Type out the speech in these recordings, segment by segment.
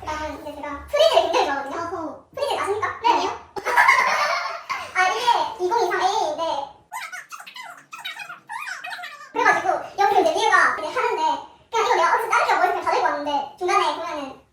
그다음에 이제 제가 프리를 굉장히 좋아하거든요. 어허. 프리를 아십니까? 네. 아니요? 아 이게 2023 A인데 그래가지고 옆에 이제 리우가 이제 하는데 그냥 이거 내가 어디서 다른 게 머리를 다 들고 왔는데 중간에 보면은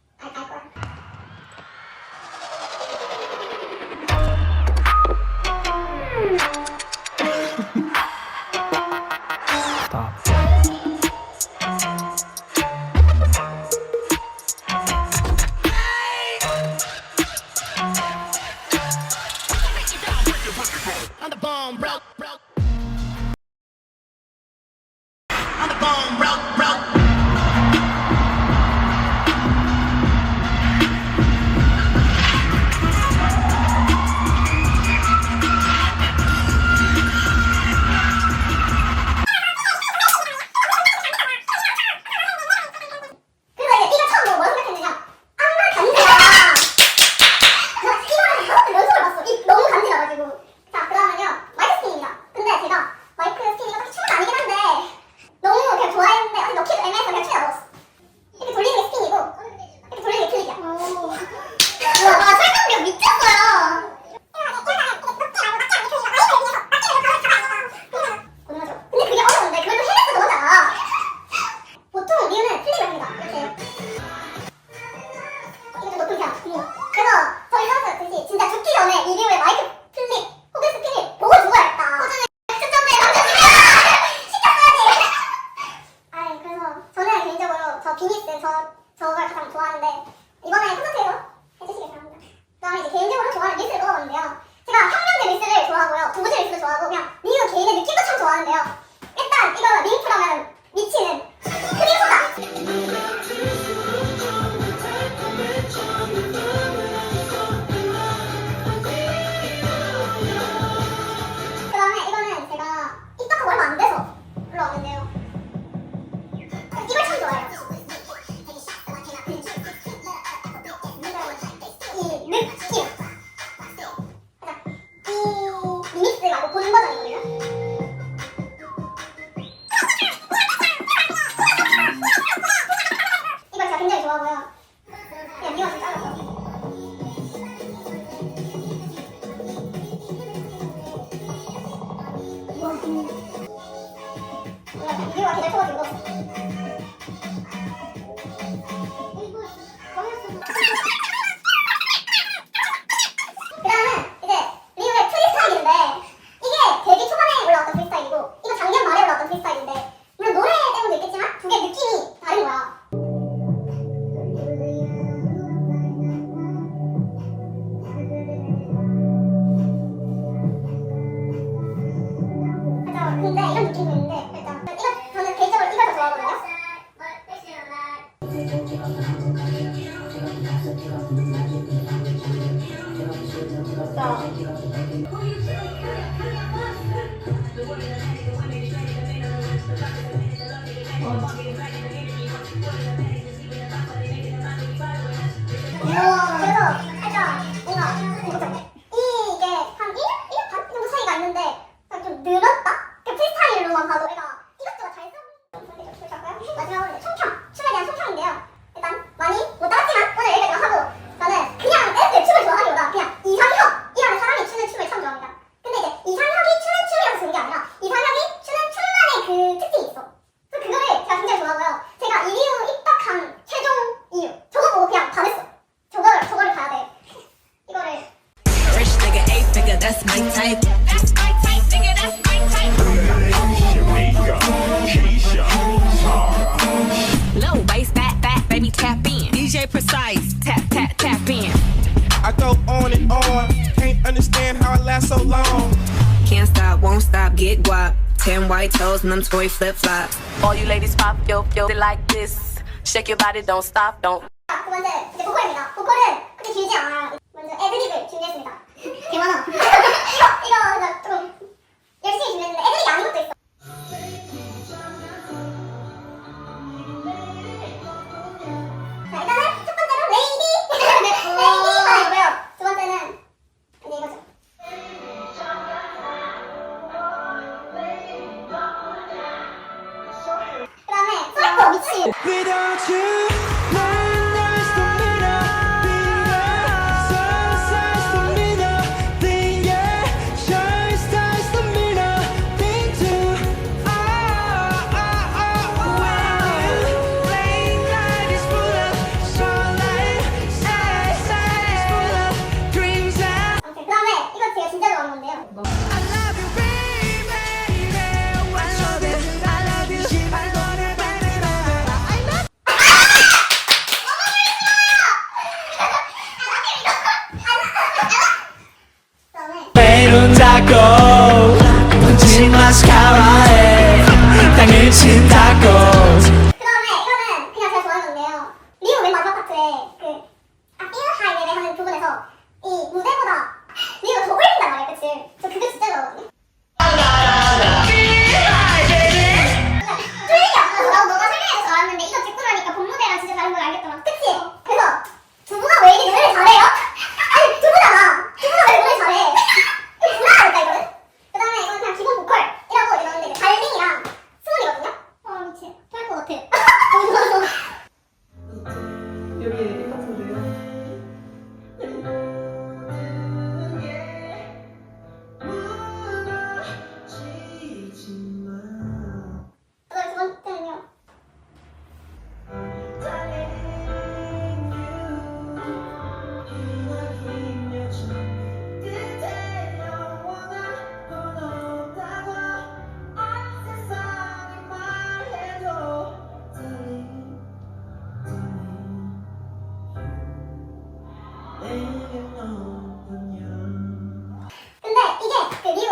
즐겼다. 프리스타일로만 봐도 내가 이것저것 잘 쓰고 마지막으로 총평, 춤에 대한 총평인데요. 일단 많이 못 따랐지만 오늘 여기까지 하고 저는 그냥 애들 춤을 좋아하기보다 그냥 이상혁이라는 사람이 추는 춤을 참 좋아합니다. 근데 이제 이상혁이 추는 춤이라서 좋은 게 아니라 이상혁이 추는 춤만의 그 특징이 있어. 그래서 그거를 제가 굉장히 좋아하고요. 제가 이리로 입덕한 최종 이유 저거 보고 그냥 반했어. 저거를 저거를 봐야 돼. 이거를. so long. Can't stop, won't stop, get guap. Ten white toes and them toy flip flops. All you ladies pop, yo, yo, like this. Shake your body, don't stop, don't.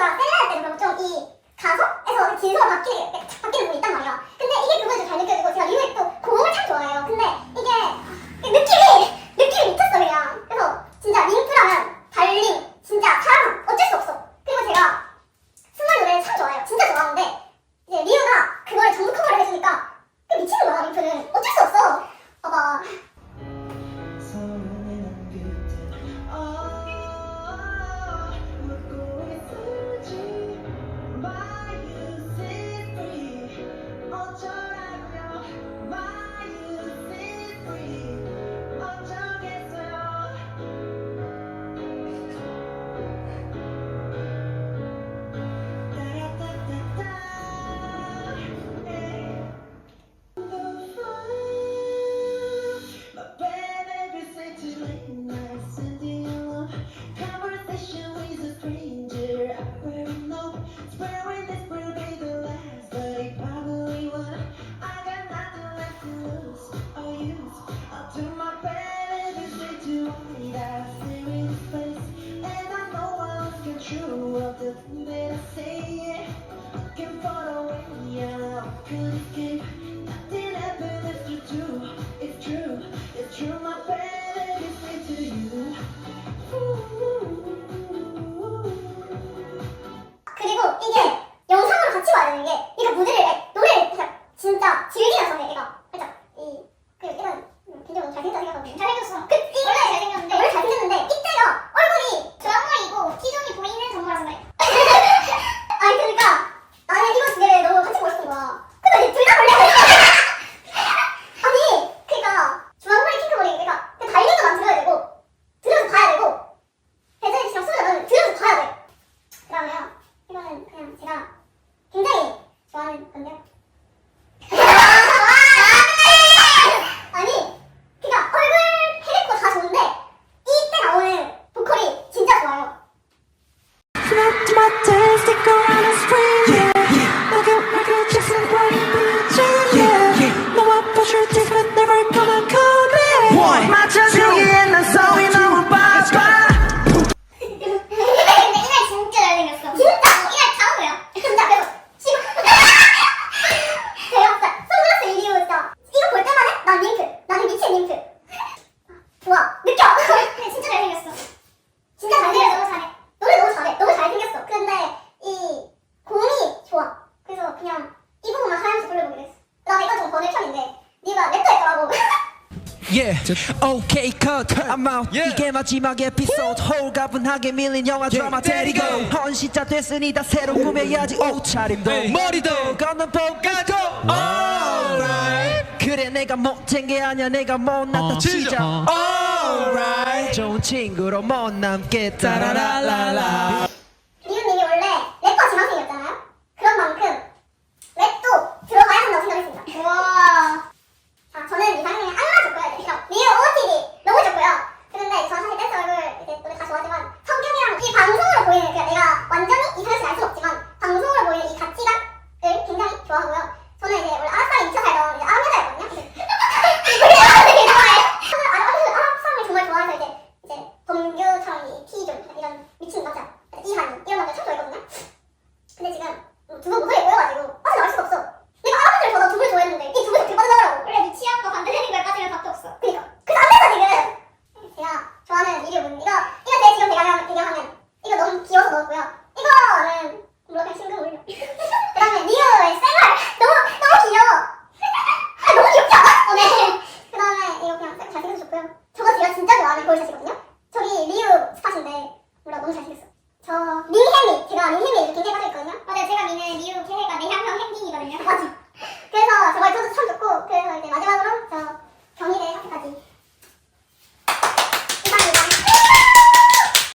우리가 셀러할 때는 좀이 가속에서 진서가 바뀌는 바뀌는 부분이 있단 말이야. 근데 이게 그걸 잘 느껴지고 제가 리우의 또 고음을 참 좋아해요. 근데 이게 그 느낌이 good, good. 컷. 오케이 컷. I'm out. Yeah. 이게 마지막 에피소드. 호가분하게 밀린 영화 드라마 데리고 헌신자 됐으니 다 새로 꾸며야지 옷차림도 머리도 걷는 봄까지. Alright. 그래 내가 못된 게 아니야 내가 못났다 어. 진짜. Alright. 좋은 친구로 못 남겠다. 라라라라.